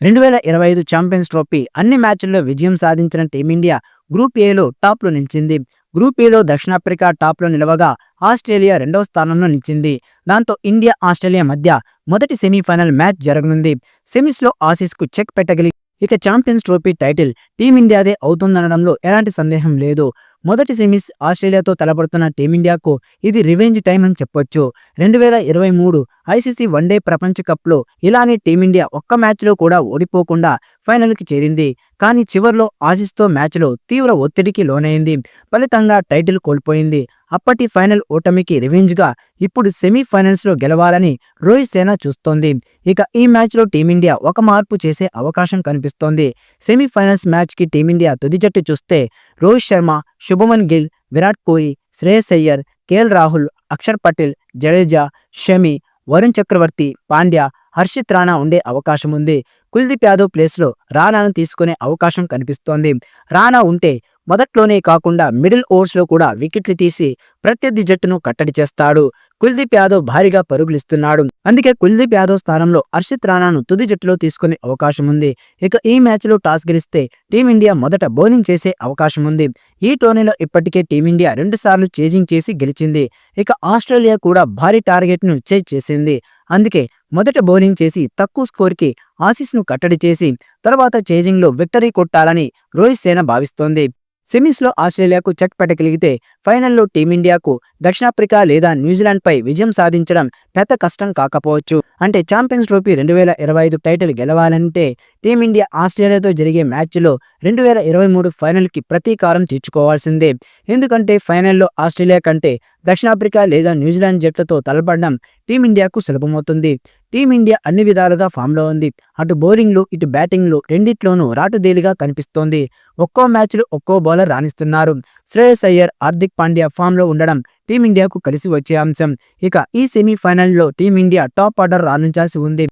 రెండు వేల ఇరవై ఐదు ఛాంపియన్స్ ట్రోఫీ అన్ని మ్యాచ్ల్లో విజయం సాధించిన టీమిండియా గ్రూప్ ఏలో టాప్లో నిలిచింది. గ్రూప్ ఏలో దక్షిణాఫ్రికా టాప్లో నిలవగా ఆస్ట్రేలియా రెండవ స్థానంలో నిలిచింది. దాంతో ఇండియా ఆస్ట్రేలియా మధ్య మొదటి సెమీఫైనల్ మ్యాచ్ జరగనుంది. సెమీస్లో ఆసీస్కు చెక్ పెట్టగలిగి ఇక ఛాంపియన్స్ ట్రోఫీ టైటిల్ టీమిండియాదే అవుతుందనడంలో ఎలాంటి సందేహం లేదు. మొదటి సెమీస్ ఆస్ట్రేలియాతో తలపడుతున్న టీమిండియాకు ఇది రివెంజ్ టైం అని చెప్పొచ్చు. రెండు వేల ఇరవై మూడు ఐసీసీ వన్డే ప్రపంచ కప్లో ఇలానే టీమిండియా ఒక్క మ్యాచ్లో కూడా ఓడిపోకుండా ఫైనల్కి చేరింది. కానీ చివర్లో ఆసిస్తో మ్యాచ్లో తీవ్ర ఒత్తిడికి లోనైంది. ఫలితంగా టైటిల్ కోల్పోయింది. అప్పటి ఫైనల్ ఓటమికి రివెంజ్గా ఇప్పుడు సెమీఫైనల్స్లో గెలవాలని రోహిత్ సేన చూస్తోంది. ఇక ఈ మ్యాచ్లో టీమిండియా ఒక మార్పు చేసే అవకాశం కనిపిస్తోంది. సెమీఫైనల్స్ మ్యాచ్కి టీమిండియా తుది జట్టు చూస్తే రోహిత్ శర్మ శుభమన్ గిల్ విరాట్ కోహ్లీ శ్రేయస్ అయ్యర్ కేఎల్ రాహుల్ అక్షర్ పటేల్ జడేజా షమి వరుణ్ చక్రవర్తి పాండ్యా హర్షిత్ రాణా ఉండే అవకాశం ఉంది. కుల్దీప్ యాదవ్ ప్లేస్లో రాణాను తీసుకునే అవకాశం కనిపిస్తోంది. రాణా ఉంటే మొదట్లోనే కాకుండా మిడిల్ ఓవర్స్లో కూడా వికెట్లు తీసి ప్రత్యర్థి జట్టును కట్టడి చేస్తాడు. కుల్దీప్ యాదవ్ భారీగా పరుగులిస్తున్నాడు. అందుకే కుల్దీప్ యాదవ్ స్థానంలో హర్షిత్ రాణాను తుది జట్టులో తీసుకునే అవకాశం ఉంది. ఇక ఈ మ్యాచ్లో టాస్ గెలిస్తే టీమిండియా మొదట బౌలింగ్ చేసే అవకాశం ఉంది. ఈ టోర్నీలో ఇప్పటికే టీమిండియా రెండుసార్లు చేజింగ్ చేసి గెలిచింది. ఇక ఆస్ట్రేలియా కూడా భారీ టార్గెట్ను చేజ్ చేసింది. అందుకే మొదట బౌలింగ్ చేసి తక్కువ స్కోర్కి ఆసీస్ను కట్టడి చేసి తర్వాత చేజింగ్లో విక్టరీ కొట్టాలని రోహిత్ సేన భావిస్తోంది. సెమీస్లో ఆస్ట్రేలియాకు చెక్ పెట్టగలిగితే ఫైనల్లో టీమిండియాకు దక్షిణాఫ్రికా లేదా న్యూజిలాండ్పై విజయం సాధించడం పెద్ద కష్టం కాకపోవచ్చు. అంటే ఛాంపియన్స్ ట్రోఫీ రెండు వేల ఇరవై ఐదు టైటిల్ గెలవాలంటే టీమిండియా ఆస్ట్రేలియాతో జరిగే మ్యాచ్లో రెండు వేల ఇరవై మూడు ఫైనల్కి ప్రతీకారం తీర్చుకోవాల్సిందే. ఎందుకంటే ఫైనల్లో ఆస్ట్రేలియా కంటే దక్షిణాఫ్రికా లేదా న్యూజిలాండ్ జట్లతో తలపడడం టీమిండియాకు సులభమవుతుంది. టీమిండియా అన్ని విధాలుగా ఫామ్లో ఉంది. అటు బౌలింగ్లు ఇటు బ్యాటింగ్లు రెండిట్లోనూ రాటుదేలిగా కనిపిస్తోంది. ఒక్కో మ్యాచ్లు ఒక్కో బౌలర్ రాణిస్తున్నారు. శ్రేయస్ అయ్యర్ హార్దిక్ పాండ్యా ఫామ్లో ఉండడం టీమిండియాకు కలిసి వచ్చే అంశం. ఇక ఈ సెమీఫైనల్లో టీమిండియా టాప్ ఆర్డర్ రాణించాల్సి ఉంది.